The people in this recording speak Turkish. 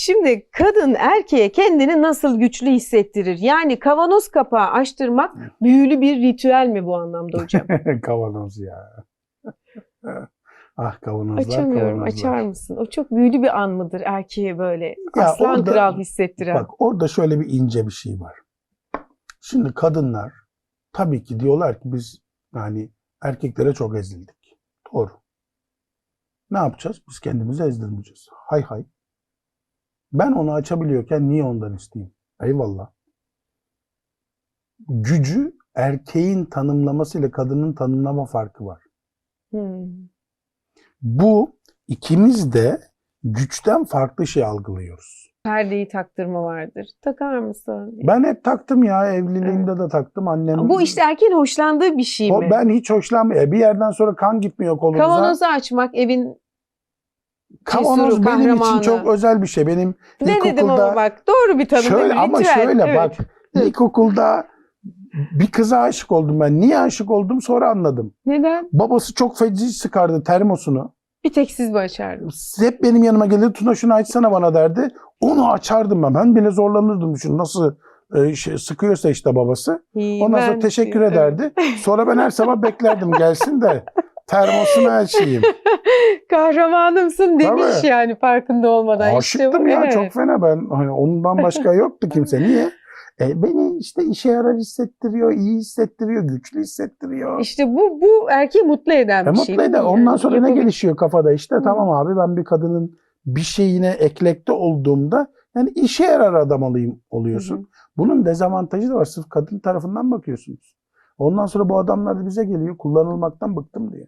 Şimdi kadın erkeğe kendini nasıl güçlü hissettirir? Yani kavanoz kapağı açtırmak büyülü bir ritüel mi bu anlamda hocam? Kavanoz ya. ah kavanozlar Açamıyorum. kavanozlar. Açar mısın? O çok büyülü bir an mıdır erkeğe böyle Ya aslan orada- kral hissettiren? Bak orada şöyle bir ince bir şey var. Şimdi kadınlar tabii ki diyorlar ki biz yani erkeklere çok ezildik. Doğru. Ne yapacağız? Biz kendimizi ezdirmeyeceğiz. Hay hay. Ben onu açabiliyorken niye ondan isteyeyim? Eyvallah. Gücü erkeğin tanımlamasıyla kadının tanımlama farkı var. Hmm. Bu ikimiz de güçten farklı şey algılıyoruz. Perdeyi taktırma vardır. Takar mısın? Ben hep taktım ya evliliğimde de taktım annem. Bu işte erkeğin hoşlandığı bir şey O- mi? ben hiç hoşlanmıyorum. Bir yerden sonra kan gitmiyor kolumuza. Kavanozu açmak evin Kavanoz benim için kahramanı. çok özel bir şey. Benim ne dedim ama bak doğru bir tanım değil şöyle mi? ama Ritüel, şöyle evet. bak ilkokulda bir kıza aşık oldum ben. Niye aşık oldum sonra anladım. Neden? Babası çok feci sıkardı termosunu. Bir tek siz mi açardınız? Hep benim yanıma gelirdi. Tuna şunu açsana bana derdi. Onu açardım ben. Ben bile zorlanırdım düşün. Nasıl e, şey, sıkıyorsa işte babası. Ondan sonra teşekkür ederdi. Sonra ben her sabah beklerdim gelsin de termosunu açayım. Kahramanımsın demiş Tabii. yani farkında olmadan. İşte Aşıktım bu, ya evet. çok fena ben. Hani ondan başka yoktu kimse. Niye? E, beni işte işe yarar hissettiriyor, iyi hissettiriyor, güçlü hissettiriyor. İşte bu bu erkeği mutlu eden E, bir şey. mutlu eder. Ondan yani? sonra ne gelişiyor kafada işte Hı. tamam abi ben bir kadının bir şeyine eklekte olduğumda yani işe yarar adam olayım oluyorsun. Hı. Bunun dezavantajı da var. Sırf kadın tarafından bakıyorsunuz. Ondan sonra bu adamlar da bize geliyor kullanılmaktan bıktım diye.